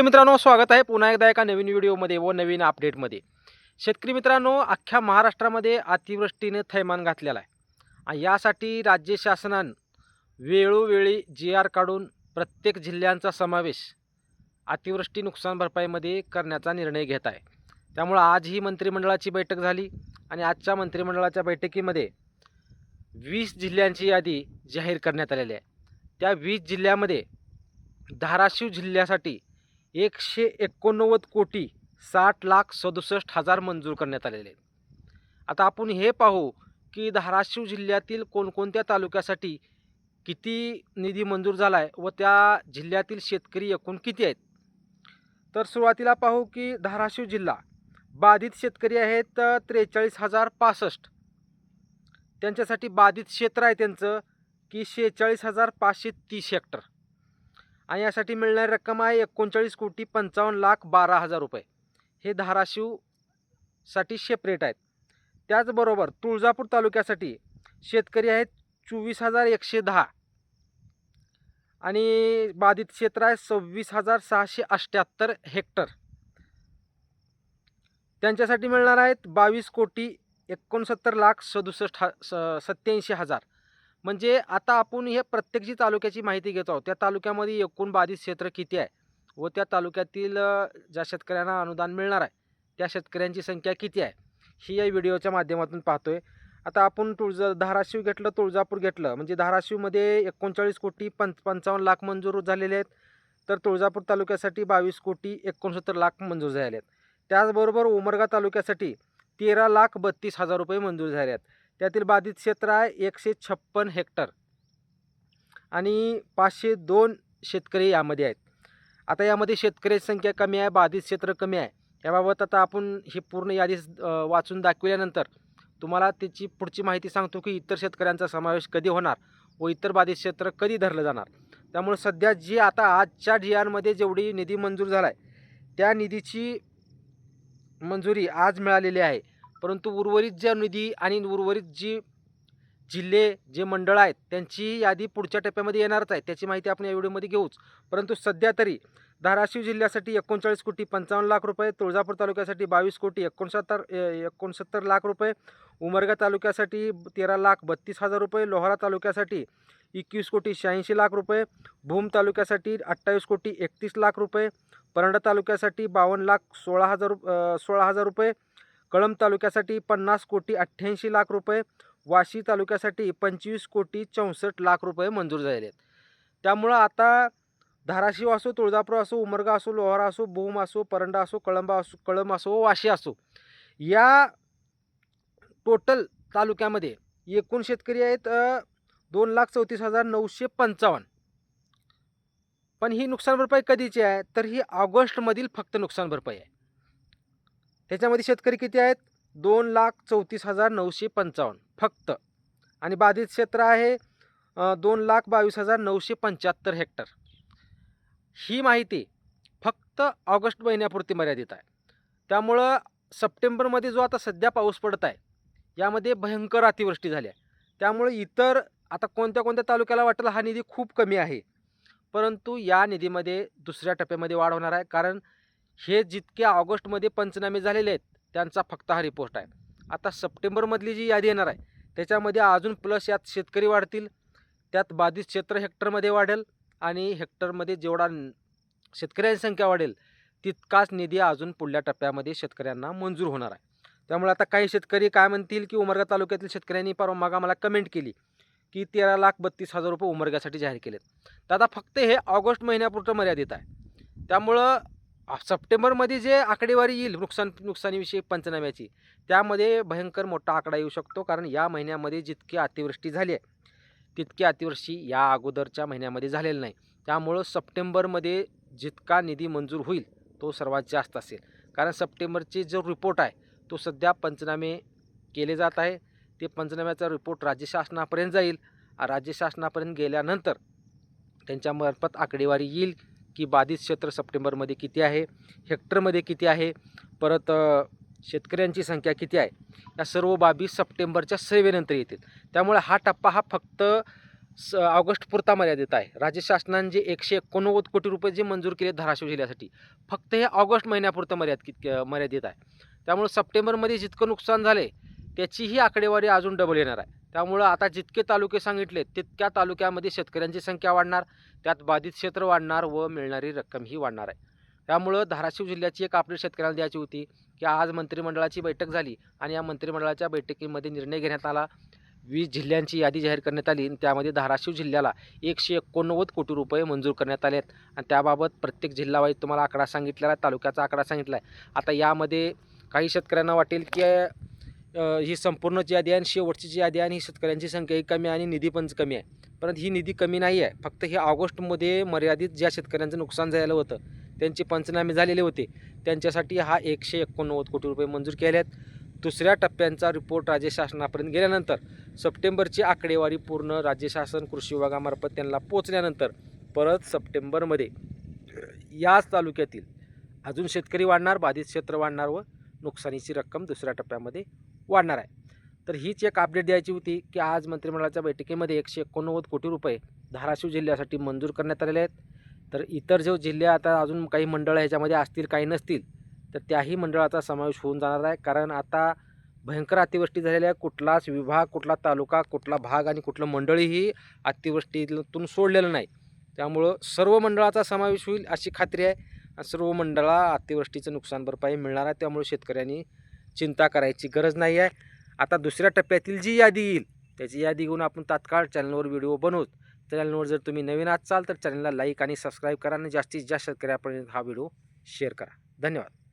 मित्रांनो स्वागत आहे पुन्हा एकदा एका नवीन व्हिडिओमध्ये व नवीन अपडेटमध्ये. शेतकरी मित्रांनो अख्ख्या महाराष्ट्रामध्ये अतिवृष्टीने थैमान घातलेला आहे. आणि यासाठी राज्य शासनानं वेळोवेळी जी आर काढून प्रत्येक जिल्ह्यांचा समावेश अतिवृष्टी नुकसान भरपाईमध्ये करण्याचा निर्णय घेत आहे. त्यामुळं आज ही मंत्रिमंडळाची बैठक झाली आणि आजच्या मंत्रिमंडळाच्या बैठकीमध्ये वीस जिल्ह्यांची यादी जाहीर करण्यात आलेली आहे. त्या वीस जिल्ह्यामध्ये धाराशिव जिल्ह्यासाठी एकशे एकोणनव्वद कोटी साठ लाख सदुसष्ट हजार मंजूर करण्यात आलेले आहेत. आता आपण हे पाहू की धाराशिव जिल्ह्यातील कोणकोणत्या तालुक्यासाठी किती निधी मंजूर झाला आहे व त्या जिल्ह्यातील शेतकरी एकूण किती आहेत? तर सुरुवातीला पाहू की धाराशिव जिल्हा बाधित शेतकरी आहेत त्रेचाळीस हजार पासष्ट. त्यांच्यासाठी बाधित क्षेत्र आहे त्यांचं की शेहेचाळीस हजार पाचशे तीस हेक्टर. आणि यासाठी मिळणारी रक्कम आहे एकोणचाळीस कोटी पंचावन्न लाख बारा हजार रुपये. हे धाराशिवसाठी सेपरेट आहेत. त्याचबरोबर तुळजापूर तालुक्यासाठी शेतकरी आहेत चोवीस हजार एकशे दहा. आणि बाधित क्षेत्र आहे सव्वीस हजार सहाशे अठ्ठ्याहत्तर हेक्टर. त्यांच्यासाठी मिळणार आहेत बावीस कोटी एकोणसत्तर लाख सदुसष्ट हा स सत्याऐंशी हजार. म्हणजे आता आपण हे प्रत्येक जी तालुक्याची माहिती घेतो आहोत त्या तालुक्यामध्ये एकूण बाधित क्षेत्र किती आहे? व त्या तालुक्यातील ज्या शेतकऱ्यांना अनुदान मिळणार आहे त्या शेतकऱ्यांची संख्या किती आहे? ही या व्हिडिओच्या माध्यमातून पाहतोय. आता आपण तुळज धाराशिव घेतलं तुळजापूर घेतलं. म्हणजे धाराशिवमध्ये एकोणचाळीस कोटी पंच पंचावन्न लाख मंजूर झालेले आहेत. तर तुळजापूर तालुक्यासाठी बावीस कोटी एकोणसत्तर लाख मंजूर झाले आहेत. त्याचबरोबर उमरगा तालुक्यासाठी तेरा लाख बत्तीस हजार रुपये मंजूर झाले आहेत. त्यातील बाधित क्षेत्र आहे एकशे छप्पन हेक्टर. आणि पाचशे दोन शेतकरी यामध्ये आहेत. आता यामध्ये शेतकऱ्याची संख्या कमी आहे बाधित क्षेत्र कमी आहे. याबाबत आता आपण ही पूर्ण यादी वाचून दाखविल्यानंतर तुम्हाला त्याची पुढची माहिती सांगतो की इतर शेतकऱ्यांचा समावेश कधी होणार व इतर बाधित क्षेत्र कधी धरलं जाणार. त्यामुळे सध्या जी आता आजच्या जी जेवढी निधी मंजूर झाला आहे त्या निधीची मंजुरी आज मिळालेली आहे. परंतु उर्वरित ज्या निधी आणि उर्वरित जी जिल्हे जे मंडळ आहेत त्यांची यादी पुढच्या टप्प्यामध्ये येणारच आहे. त्याची माहिती आपण या व्हिडिओमध्ये घेऊच. परंतु सध्या तरी धाराशिव जिल्ह्यासाठी एकोणचाळीस कोटी पंचावन्न लाख रुपये तुळजापूर तालुक्यासाठी बावीस कोटी एकोणसत्तर ए- एकोणसत्तर लाख रुपये उमरगा तालुक्यासाठी तेरा लाख बत्तीस हजार रुपये लोहारा तालुक्यासाठी एकवीस कोटी शहाऐंशी लाख रुपये भूम तालुक्यासाठी अठ्ठावीस कोटी एकतीस लाख रुपये परंडा तालुक्यासाठी बावन्न लाख सोळा हजार सोळा हजार रुपये कळंब तालुक्यासाठी पन्नास कोटी अठ्ठ्याऐंशी लाख रुपये वाशी तालुक्यासाठी पंचवीस कोटी चौसष्ट लाख रुपये मंजूर झाले आहेत. त्यामुळं आता धाराशिव असो तुळजापूर असो उमरगा असो लोहारा असो भूम असो परंडा असो कळंबा असो कळंब असो वाशी असो या टोटल तालुक्यामध्ये एकूण शेतकरी आहेत दोन लाख चौतीस हजार नऊशे पंचावन्न. पण ही नुकसान भरपाई कधीची आहे? तर ही ऑगस्टमधील फक्त नुकसान भरपाई आहे. त्याच्यामध्ये शेतकरी किती आहेत? दोन लाख चौतीस हजार नऊशे पंचावन्न. फक्त. आणि बाधित क्षेत्र आहे दोन लाख बावीस हजार नऊशे पंच्याहत्तर हेक्टर. ही माहिती फक्त ऑगस्ट महिन्यापुरती मर्यादित आहे. त्यामुळं सप्टेंबरमध्ये जो आता सध्या पाऊस पडत आहे यामध्ये भयंकर अतिवृष्टी झाली आहे. त्यामुळे इतर आता कोणत्या कोणत्या तालुक्याला वाटेल हा निधी खूप कमी आहे. परंतु या निधीमध्ये दुसऱ्या टप्प्यामध्ये वाढ होणार आहे. कारण हे जितके ऑगस्टमध्ये पंचनामे झालेले आहेत त्यांचा फक्त हा रिपोर्ट आहे. आता सप्टेंबरमधली जी यादी येणार आहे त्याच्यामध्ये अजून प्लस यात शेतकरी वाढतील त्यात बाधित क्षेत्र हेक्टरमध्ये वाढेल आणि हेक्टरमध्ये जेवढा शेतकऱ्यांची संख्या वाढेल तितकाच निधी अजून पुढल्या टप्प्यामध्ये शेतकऱ्यांना मंजूर होणार आहे. त्यामुळे आता काही शेतकरी काय म्हणतील की उमरगा तालुक्यातील शेतकऱ्यांनी परवा मागा मला कमेंट केली की तेरा लाख बत्तीस हजार रुपये उमरग्यासाठी जाहीर केलेत. तर आता फक्त हे ऑगस्ट महिन्यापुरतं मर्यादित आहे. त्यामुळं सप्टेंबरमध्ये जे आकडेवारी येईल नुकसान नुकसानीविषयी पंचनाम्याची त्यामध्ये भयंकर मोठा आकडा येऊ शकतो. कारण या महिन्यामध्ये जितकी अतिवृष्टी झाली आहे तितकी अतिवृष्टी या अगोदरच्या महिन्यामध्ये झालेली नाही. त्यामुळं सप्टेंबरमध्ये जितका निधी मंजूर होईल तो सर्वात जास्त असेल. कारण सप्टेंबरचे जो रिपोर्ट आहे तो सध्या पंचनामे केले जात आहे. ते पंचनाम्याचा रिपोर्ट राज्य शासनापर्यंत जाईल. राज्य शासनापर्यंत गेल्यानंतर त्यांच्यामार्फत आकडेवारी येईल. की बाधित क्षेत्र सप्टेंबरमध्ये किती आहे? हेक्टरमध्ये किती आहे? परत शेतकऱ्यांची संख्या किती आहे? या सर्व बाबी सप्टेंबरच्या सेवेनंतर येतील. त्यामुळे हा टप्पा हा फक्त स ऑगस्टपुरता मर्यादित आहे. राज्य शासनाने जे एकशे एकोणनव्वद कोटी रुपये जे मंजूर केले धाराशिव जिल्ह्यासाठी फक्त हे ऑगस्ट महिन्यापुरतं मर्याद कित मर्यादित आहे. त्यामुळे सप्टेंबरमध्ये जितकं नुकसान झाले त्याचीही आकडेवारी अजून डबल येणार आहे. त्यामुळं आता जितके तालुके सांगितले तितक्या तालुक्यामध्ये शेतकऱ्यांची संख्या वाढणार त्यात बाधित क्षेत्र वाढणार व मिळणारी रक्कमही वाढणार आहे. त्यामुळं धाराशिव जिल्ह्याची एक आपली शेतकऱ्यांना द्यायची होती की आज मंत्रिमंडळाची बैठक झाली आणि या मंत्रिमंडळाच्या बैठकीमध्ये निर्णय घेण्यात आला. वीस जिल्ह्यांची यादी जाहीर करण्यात आली आणि त्यामध्ये धाराशिव जिल्ह्याला एकशे एकोणनव्वद कोटी रुपये मंजूर करण्यात आले आहेत. आणि त्याबाबत प्रत्येक जिल्हावाईज तुम्हाला आकडा सांगितलेला आहे तालुक्याचा आकडा सांगितला आहे. आता यामध्ये काही शेतकऱ्यांना वाटेल की ही संपूर्ण जी यादी आहे आणि शेवटची जी यादी आहे आणि ही शेतकऱ्यांची संख्याही कमी आहे आणि निधी पण कमी आहे. परंतु ही निधी कमी नाही आहे. फक्त हे ऑगस्टमध्ये मर्यादित ज्या शेतकऱ्यांचं नुकसान झालेलं होतं त्यांचे पंचनामे झालेले होते. त्यांच्यासाठी हा एकशे एकोणनव्वद कोटी रुपये मंजूर केले आहेत दुसऱ्या टप्प्यांचा रिपोर्ट राज्य शासनापर्यंत गेल्यानंतर सप्टेंबरची आकडेवारी पूर्ण राज्य शासन कृषी विभागामार्फत त्यांना पोचल्यानंतर परत सप्टेंबरमध्ये याच तालुक्यातील अजून शेतकरी वाढणार बाधित क्षेत्र वाढणार व नुकसानीची रक्कम दुसऱ्या टप्प्यामध्ये वाढणार आहे. तर हीच एक अपडेट द्यायची होती की आज मंत्रिमंडळाच्या बैठकीमध्ये एकशे एकोणनव्वद कोटी रुपये धाराशिव जिल्ह्यासाठी मंजूर करण्यात आलेले आहेत. तर इतर जे जिल्हे आता अजून काही मंडळं ह्याच्यामध्ये असतील काही नसतील तर त्याही मंडळाचा समावेश होऊन जाणार आहे. कारण आता भयंकर अतिवृष्टी झालेली आहे. कुठलाच विभाग कुठला तालुका कुठला भाग आणि कुठलं मंडळीही अतिवृष्टीतून सोडलेलं नाही. त्यामुळं सर्व मंडळाचा समावेश होईल अशी खात्री आहे. आणि सर्व मंडळा अतिवृष्टीचं नुकसान भरपाई मिळणार आहे. त्यामुळे शेतकऱ्यांनी चिंता करायची गरज नाही आहे. आता दुसऱ्या टप्प्यातील जी यादी येईल त्याची यादी घेऊन आपण तात्काळ चॅनलवर व्हिडिओ बनवू. चॅनलवर जर तुम्ही नवीन असाल तर चॅनलला लाईक आणि सबस्क्राईब करा आणि जास्तीत जास्त शेतकऱ्यापर्यंत हा व्हिडिओ शेअर करा. धन्यवाद.